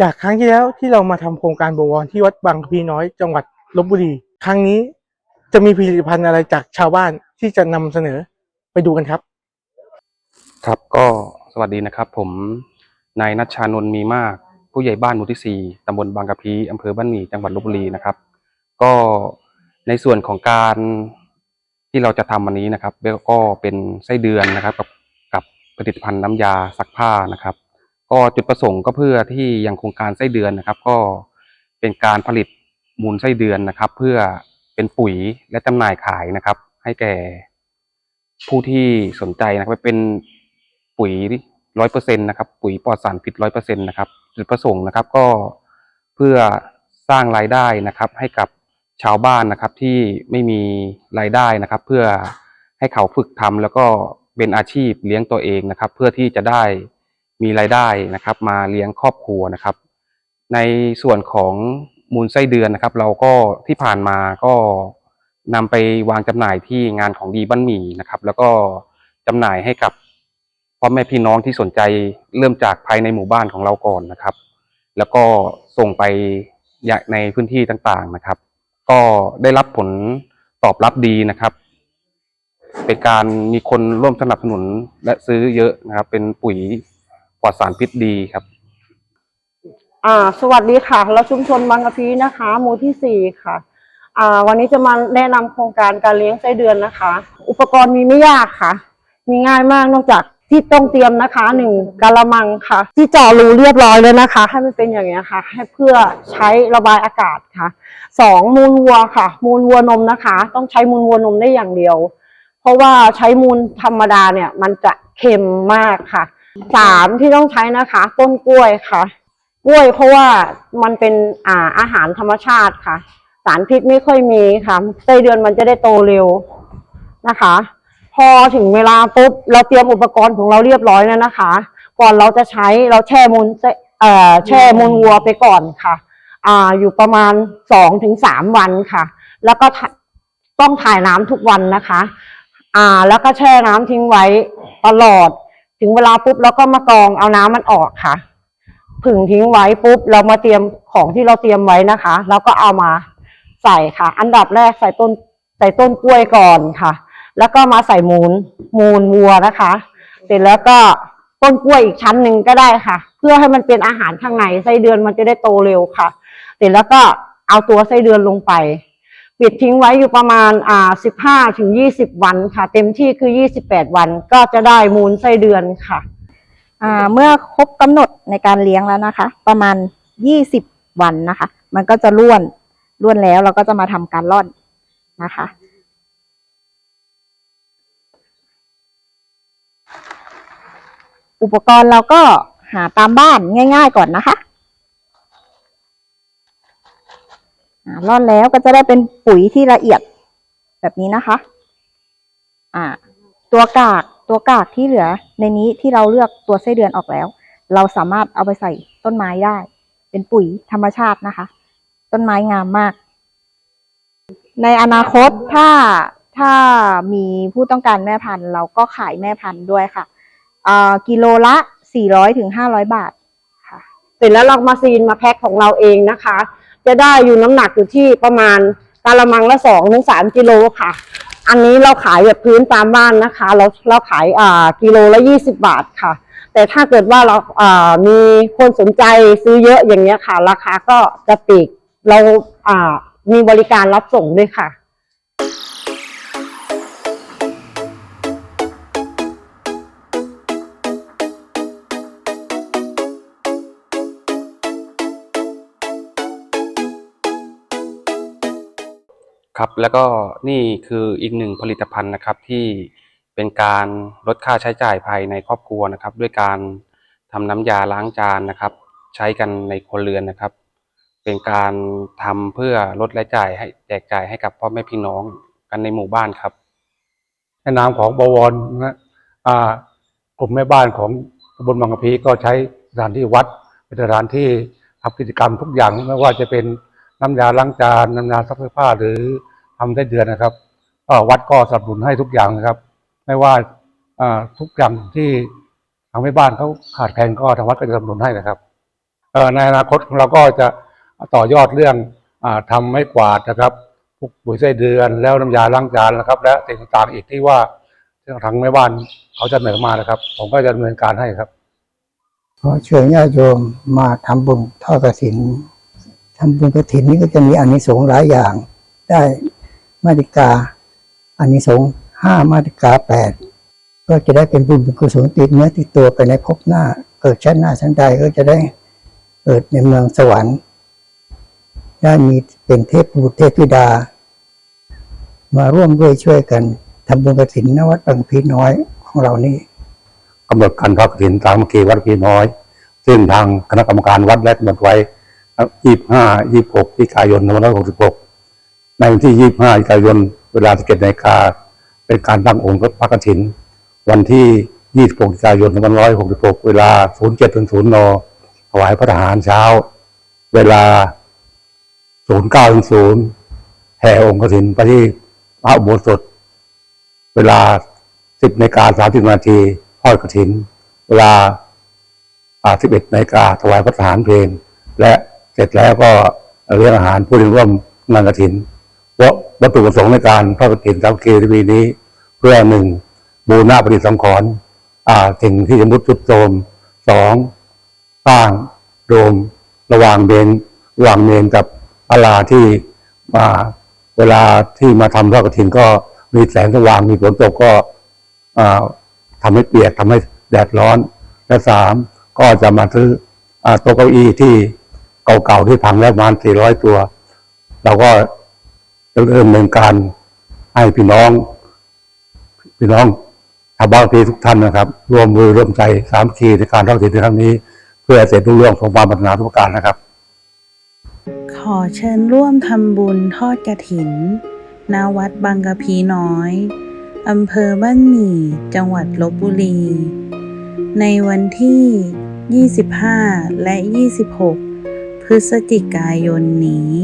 จากครั้งที่แล้วที่เรามาทำโครงการบวรที่วัดบางกะพีน้อยจังหวัดลบบุรี ครั้งนี้จะมีผลิตภัณฑ์อะไรจากชาวบ้านที่จะนำเสนอไปดูกันครับ ครับก็สวัสดีนะครับ ผมนายนัชชานนท์มีมาก ผู้ใหญ่บ้านหมู่ที่สี่ตำบลบางกะพีอำเภอบ้านหมี่จังหวัดลบบุรีนะครับ ก็ในส่วนของการที่เราจะทำวันนี้นะครับก็เป็นไส้เดือนนะครับ กับกับผลิตภัณฑ์น้ำยาซักผ้านะครับ ก็จุดประสงค์ก็เพื่อที่ยังโครงการไส้เดือนนะครับ ก็เป็นการผลิตมูลไส้เดือนนะครับ เพื่อเป็นปุ๋ยและจำหน่ายขายนะครับ ให้แก่ผู้ที่สนใจนะครับเป็นปุ๋ยร้อยเปอร์เซ็นตนะครับปุ๋ยปลอดสารพิษร้อยเปอร์เซ็นตนะครับจุดประสงค์นะครับก็เพื่อสร้างรายได้นะครับ ให้กับชาวบ้านนะครับที่ไม่มีรายได้นะครับ เพื่อให้เขาฝึกทำแล้วก็เป็นอาชีพเลี้ยงตัวเองนะครับ เพื่อที่จะได้ มีรายได้นะครับ มาเลี้ยงครอบครัวนะครับ ในส่วนของมูลไส้เดือนนะครับ เราก็ที่ผ่านมาก็นำไปวางจำหน่ายที่งานของดีบ้านหมี่นะครับ แล้วก็จำหน่ายให้กับพ่อแม่พี่น้องที่สนใจเริ่มจากภายในหมู่บ้านของเราก่อนนะครับ แล้วก็ส่งไปในพื้นที่ต่างๆนะครับ ก็ได้รับผลตอบรับดีนะครับ เป็นการมีคนร่วมสนับสนุนและซื้อเยอะนะครับ เป็นปุ๋ย ปลอดสารพิษดีครับ อ่า สวัสดีค่ะ เราชุมชนบางกะพีนะคะ หมู่ที่สี่ค่ะ อ่า วันนี้จะมาแนะนำโครงการการเลี้ยงไส้เดือนนะคะ อุปกรณ์มีไม่ยากค่ะ มีง่ายมากนอกจากที่ต้องเตรียมนะคะหนึ่งกะละมังค่ะ ที่เจาะรูเรียบร้อยเลยนะคะ ให้มันเป็นอย่างนี้ยค่ะ ให้เพื่อใช้ระบายอากาศค่ะสองมูลวัวค่ะ มูลวัวนมนะคะ ต้องใช้มูลวัวนมได้อย่างเดียว เพราะว่าใช้มูลธรรมดาเนี่ย มันจะเค็มมากค่ะ สามที่ต้องใช้นะคะ ต้นกล้วยค่ะ กล้วยเพราะว่ามันเป็นอ่าอาหารธรรมชาติค่ะ สารพิษไม่ค่อยมีค่ะไส้เดือนมันจะได้โตเร็วนะคะ พอถึงเวลาปุ๊บเราเตรียมอุปกรณ์ของเราเรียบร้อยแล้วนะคะ ก่อนเราจะใช้เราแช่มูลเอ่อแช่มูลวัวไปก่อนค่ะ อ่าอยู่ประมาณสองถึงสามวันค่ะ แล้วก็ต้องถ่ายน้ำทุกวันนะคะ อ่า แล้วก็แช่น้ำทิ้งไว้ตลอด ถึงเวลาปุ๊บเราก็มากรองเอาน้ำมันออกค่ะ ผึ่งทิ้งไว้ปุ๊บเรามาเตรียมของที่เราเตรียมไว้นะคะแล้วก็เอามาใส่ค่ะ อันดับแรกใส่ต้นใส่ต้นกล้วยก่อนค่ะ แล้วก็มาใส่มูลมูลวัวนะคะ เสร็จแล้วก็ต้นกล้วยอีกชั้นหนึ่งก็ได้ค่ะ เพื่อให้มันเป็นอาหารข้างในไส้เดือนมันจะได้โตเร็วค่ะ เสร็จแล้วก็เอาตัวไส้เดือนลงไป ปิดทิ้งไว้อยู่ประมาณอ่าสิบห้าถึงยี่สิบวันค่ะ เต็มที่คือยี่สิบแปดวันก็จะได้มูลไส้เดือนค่ะอ่าเมื่อครบกำหนดในการเลี้ยงแล้วนะคะ ประมาณยี่สิบวันนะคะ มันก็จะร่วนร่วนแล้วเราก็จะมาทำการร่อนนะคะอุปกรณ์เราก็หาตามบ้านง่าย ๆ ก่อนนะคะอ่า ร่อนแล้วก็จะได้เป็นปุ๋ยที่ละเอียดแบบนี้นะคะ อ่า ตัวกากตัวกากที่เหลือ ในนี้ที่เราเลือกตัวไส้เดือนออกแล้ว เราสามารถเอาไปใส่ต้นไม้ได้ เป็นปุ๋ยธรรมชาตินะคะ ต้นไม้งามมาก ในอนาคตถ้าถ้ามีผู้ต้องการแม่พันธุ์เราก็ขายแม่พันธุ์ด้วยค่ะอ่ากิโลละสี่ร้อยถึงห้าร้อยบาทค่ะเสร็จแล้วเรามาซีนมาแพ็คของเราเองนะคะ จะได้อยู่น้ำหนักอยู่ที่ประมาณกะละมังละสองถึงสามกิโลค่ะ อันนี้เราขายแบบพื้นตามบ้านนะคะ เราเราขายอ่ากิโลละยี่สิบบาทค่ะ แต่ถ้าเกิดว่าเราอ่ามีคนสนใจซื้อเยอะอย่างเงี้ยค่ะ ราคาก็จะปีกเราอ่ามีบริการรับส่งด้วยค่ะ ครับแล้วก็นี่คืออีกหนึ่งผลิตภัณฑ์นะครับที่เป็นการลดค่าใช้จ่ายภายในครอบครัวนะครับ ด้วยการทำน้ำยาล้างจานนะครับ ใช้กันในครัวเรือนนะครับ เป็นการทำเพื่อลดรายจ่ายให้แจกจ่ายให้กับพ่อแม่พี่น้องกันในหมู่บ้านครับในนามของบวรนะอ่ากลุ่มแม่บ้านของตำบลบางกะพีก็ใช้สถานที่วัดเป็นสถานที่ทำกิจกรรมทุกอย่างไม่ว่าจะเป็น น้ำยาล้างจานน้ำยาซักเสื้อผ้าหรือทำได้เดือนนะครับก็วัดก็สนับสนุนให้ทุกอย่างนะครับ ไม่ว่าทุกอย่างที่ทางแม่บ้านเขาขาดแคลนก็ทางวัดก็จะสนับสนุนให้นะครับในอนาคตของเราก็จะต่อยอดเรื่องอาทำไม้กวาดนะครับพวกปุ๋ยไส้เดือนแล้วน้ำยาล้างจานนะครับ และสิ่งต่างๆอีกที่ว่าทางแม่บ้านเขาจะเสนอมานะครับ ผมก็จะดำเนินการให้ครับขอเชิญญาติโยมมาทำบุญทอดกฐิน ทำบุญกฐินนี่ก็จะมีอานิสงส์หลายอย่าง ได้มาติกาอานิสงส์ห้ามาติกาแปดก็จะได้เป็นบุญเป็นกุศลติดเนื้อติดตัวไปในภพหน้า เกิดชั้นหน้าชั้นใดก็จะได้เกิดในเมืองสวรรค์ได้มีเป็นเทพบุตรเทพธิดา มาร่วมด้วยช่วยกันทำบุญกฐินณวัดบางพีน้อยของเรานี่กำหนดการทอดกฐินสามัคคีวัดพีน้อย ซึ่งทางคณะกรรมการวัดได้กำหนดไว้ ครับยี่สิบห้ายี่สิบหกพิกายนสองพันร้อยหกสิบหกในวันที่ยี่สิบห้าพิกายนเวลาสิบเจ็ดนาฬิกาเป็นการตั้งองค์พระกฐิน วันที่ยี่สิบหกพิกายนสองพันร้อยหกสิบหกเวลาศูนย์เจ็ดถึงศูนย์นอถวายพระทหารเช้า เวลาศูนย์เก้าถึงศูนย์แห่องค์กฐินไปที่พระอุโบสถ เวลาสิบนาฬิกาสามสิบนาทีทอดกฐิน เวลาสิบเอ็ดนาฬิกาถวายพระทหารเพลงและ เสร็จแล้วก็เลี้ยงอาหารผู้ที่ร่วมงานกฐินเพราวัตถุประสงค์ในการทอดกฐินสามัคคีในปีนี้ เพื่อหนึ่งบูรณะปฏิสังขรณ์อ่าสิ่งที่ชำรุดทรุดโทมสองสร้างโดมระหว่างเมนระหว่างเมนกับอาลาที่มาเวลาที่มาทำทอดกฐินก็มีแสงสว่างมีฝนตกก็อ่าทำให้เปียกทำให้แดดร้อน และสามก็จะมาซื้ออ่าโต๊ะเก้าอี้ที่ เก่าๆที่พังแล้วประมาณ400ตัว เราก็จะเริ่มดำเนินการให้พี่น้อง พี่น้องชาวบ้านพีทุกท่านนะครับ ร่วมมือร่วมใจสามัคคีในการทอดกฐินในครั้งนี้ เพื่อเสร็จรุ่งเรื่องสมความปรารถนาทุกประการนะครับ ขอเชิญร่วมทำบุญทอดกระถินณวัดบางกะพีน้อยอำเภอบ้านหมี่ จังหวัดลบบุรี ในวันที่ 25 และ 26 พฤศจิกายนนี้